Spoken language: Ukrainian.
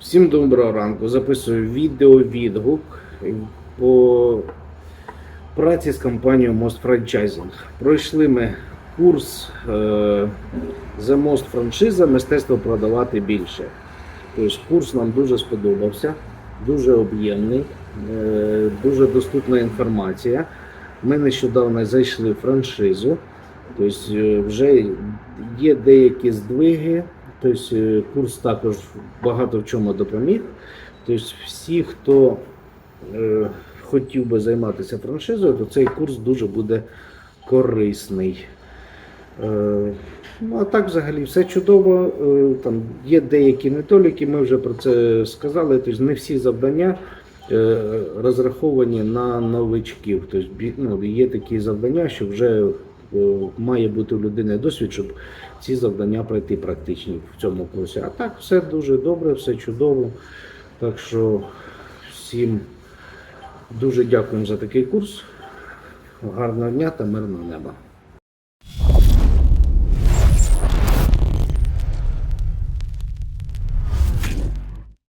Всім доброго ранку. Записую відео-відгук по праці з компанією Most Franchising. Пройшли ми курс е, The Most франшиза Мистецтво продавати більше. Тобто курс нам дуже сподобався, дуже об'ємний, е, дуже доступна інформація. Ми нещодавно зайшли в франшизу, тобто е, вже є деякі здвиги. Тобто е, курс також багато в чому допоміг. Тобто всі, хто е, хотів би займатися франшизою, то цей курс дуже буде корисний. Е, ну, а так взагалі все чудово. Е, там є деякі недоліки, ми вже про це сказали. Тобто не всі завдання е, розраховані на новичків. Тобто ну, є такі завдання, що вже має бути у людини досвід, щоб ці завдання пройти практичні в цьому курсі. А так все дуже добре, все чудово. Так що всім дуже дякуємо за такий курс. Гарного дня та мирного неба.